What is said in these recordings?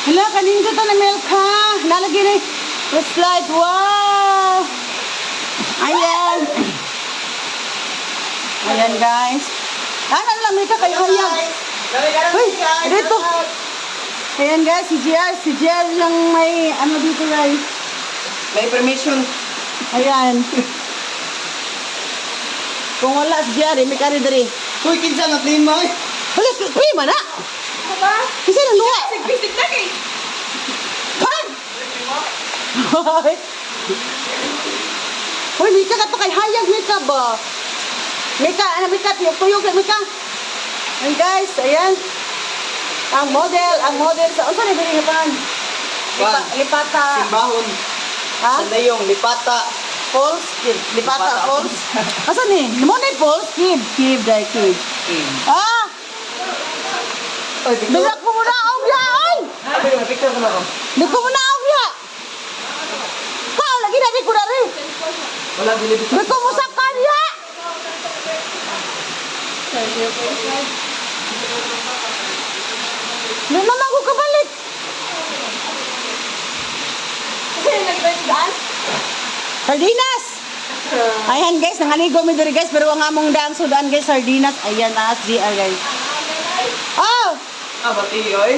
Hala, kanin ko to na milk ha. Lalagyan na press light. Wow! Ayan. Ayan guys. Ano lang, may kakay hayag. Uy, dito. Ayan guys, si JR. Si JR yung may ano dito guys. May permission. Ayan. Kung wala si JR, may kari dari. Uy, kinsa na clean mo eh. Hala, kuy na. Kasi nang luha. Bisik na kay. Pan! Hoy! Hoy, Mika ka to kay hayag, Mika ba? Mika, ano Mika? Tuyok lang, Mika. Ayan guys, ayan. Ang model, ang model sa... Ano sa nabili nga pan? Lipa, lipata. Simbahon. Ha? Sanda yung lipata. Falls? Lipata, Lipata falls? Asa ni? Mo na falls? Kid. Kid, dahil kid. Ah! Uy, picture. Bila ko muna ang yaon! Sabi mo, picture ko na ako. Bila ko muna ang ya! Kau lagi na di ko na rin. Wala, bilibit. Bila ko mo sa kanya! Di naman ako kabalik. Sardinas! Ayan guys, nangaligo mi diri guys, pero ang among daang sudan guys, sardinas. Ayan, taas GR guys. Ah, bati, oy.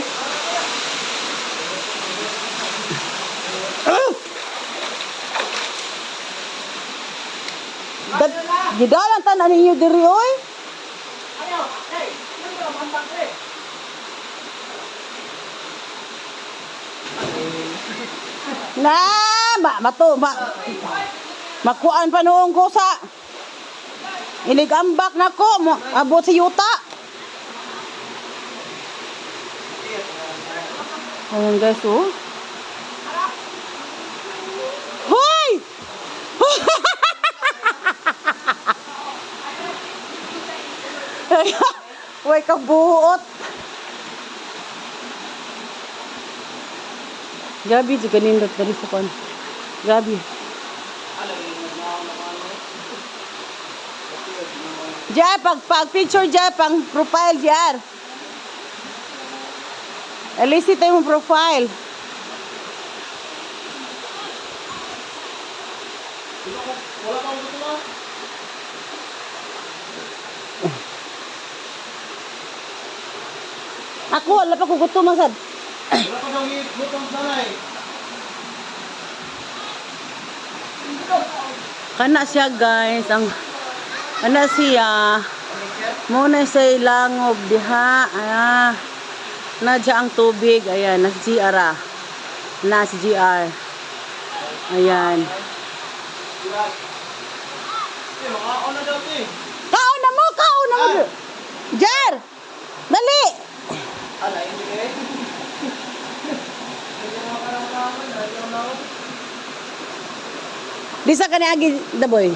Oh! Dad, gidalan tanan ninyo diri oy. Na, ba, mato, ba. Makuan pa noong ko sa Iligambak na ko, mo, abot si Yuta. Ayan guys, oh. Hoy! Way kabuot. Gabi, juga nindot dari sa kon. Gabi. Jar, pag, pag picture jar, pang profile jar. Elicit mo profile. Ako, wala pa ko gutom, masad. Wala pa daw gutong sanay. Kana siya guys, ang ana siya. Muna sa langob diha. Ah. Na ang tubig. Ayan, na si GR. ah. Na si GR. Ayan. Eh, mga ako na daw ito eh. Kaon na mo, kaon na mo. Jar! Dali! Ala, hindi eh. Di sa kani agi daboy.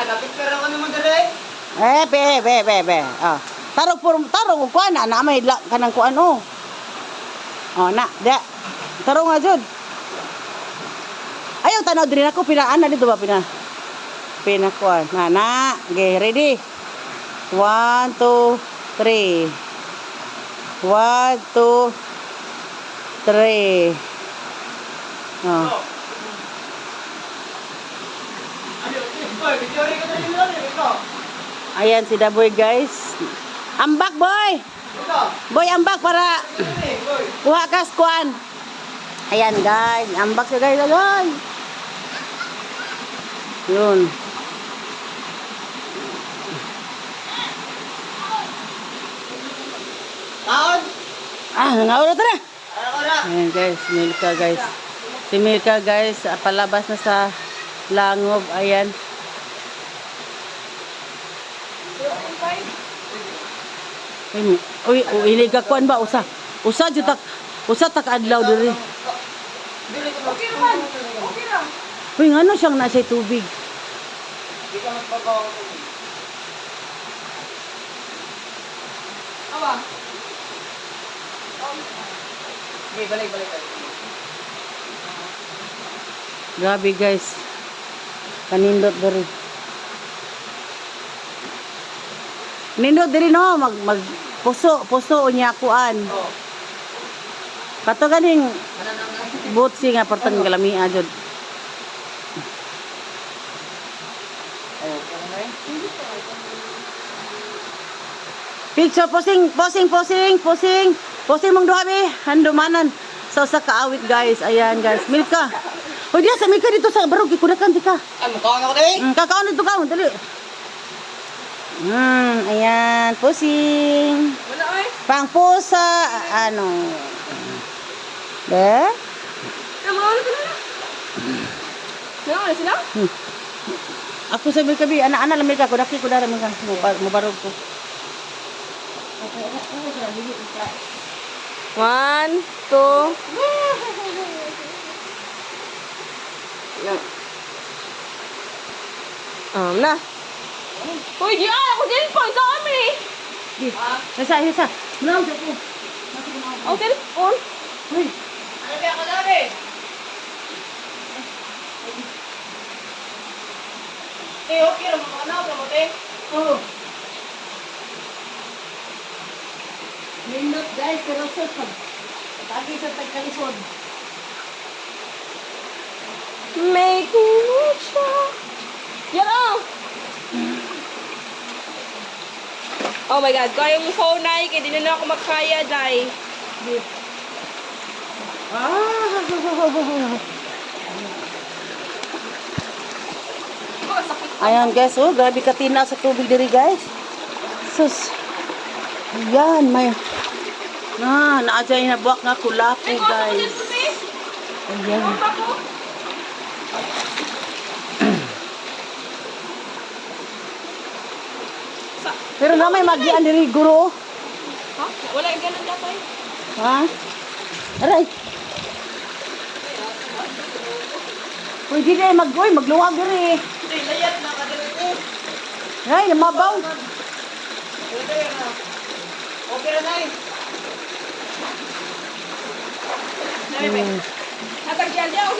Aga, picture ako naman dali. Eh, be, be, be, be. Ah. Tarog pur tarog ko na na may la kanang kuan oh. Oh, na, da. Tarong nga jud. Ayaw tanaw diri ako pinaan na dito ba pina. Pina kuan. Na, na. Okay, ready. One, two, three. One, two, three. Oh. Ano, Uy, picture ko na yun lang. Ito. Ayan si Daboy guys. Ambak boy. Boy ambak para. Kuha ka skuan. Ayan guys, ambak siya guys. Ayan. Yun. Taon. Ah, nangaula tara. Ayan guys, Milka guys. Si Milka guys, palabas na sa langob. Ayan. Uy, uy, iliga kuan ba? Usa. Usa jud tak. Usa tak adlaw diri. Okay naman. Okay lang. Uy, ngano siyang nasa tubig? Hindi ka magbabaw ako. Awa. Okay, balik, balik. balik. Grabe guys. Kanindot diri. Nindot diri no mag mag Puso, puso unya kuan. Oh. Kato ganing Ano butsi nga partang ka na eh. Picture posing, posing, posing, posing. Posing mong duha be, handumanan. Sa usa ka awit guys. Ayan guys, Milka. Hoy diya sa Milka dito sa barog ikudakan tika. Ay, mukha ako eh. Mm, kakaon dito kaon dali. Hmm, ayan, posing. Wala ay. Pang pusa, ano. De? Tama ano ka na. Ano sila? Ako sa Milka be, ana-ana lamig ka, kudaki ko dara mga mubarog ko. One, two. Um, na. Uy, di ay, ako din po. Ito kami. Di. Isa, isa. Mulaw sa ko. Ako din po. Uy. Ano ba ako na eh? Eh, okay lang mga anak mo, te. Oh. Nindot guys, pero sa pag Lagi sa tagkalisod. Making it shine. Yan oh. Oh my God, kaya yung phone na kaya di na na ako makaya, Jai. Ah. Ayan guys, oh, grabe katina sa tubig diri guys. Sus. Ayan, may na, naadya na buwak nga kulapo din guys. sis. Ayan. Ano Pero na may magian diri guro. ha? Wala yung ganun datay. Ha? Aray. Uy, di na mag uy, magluwag diri. Te, layat na ka din ko. Ay, namabaw. Okay na. Okay na na eh. Natagyan niya,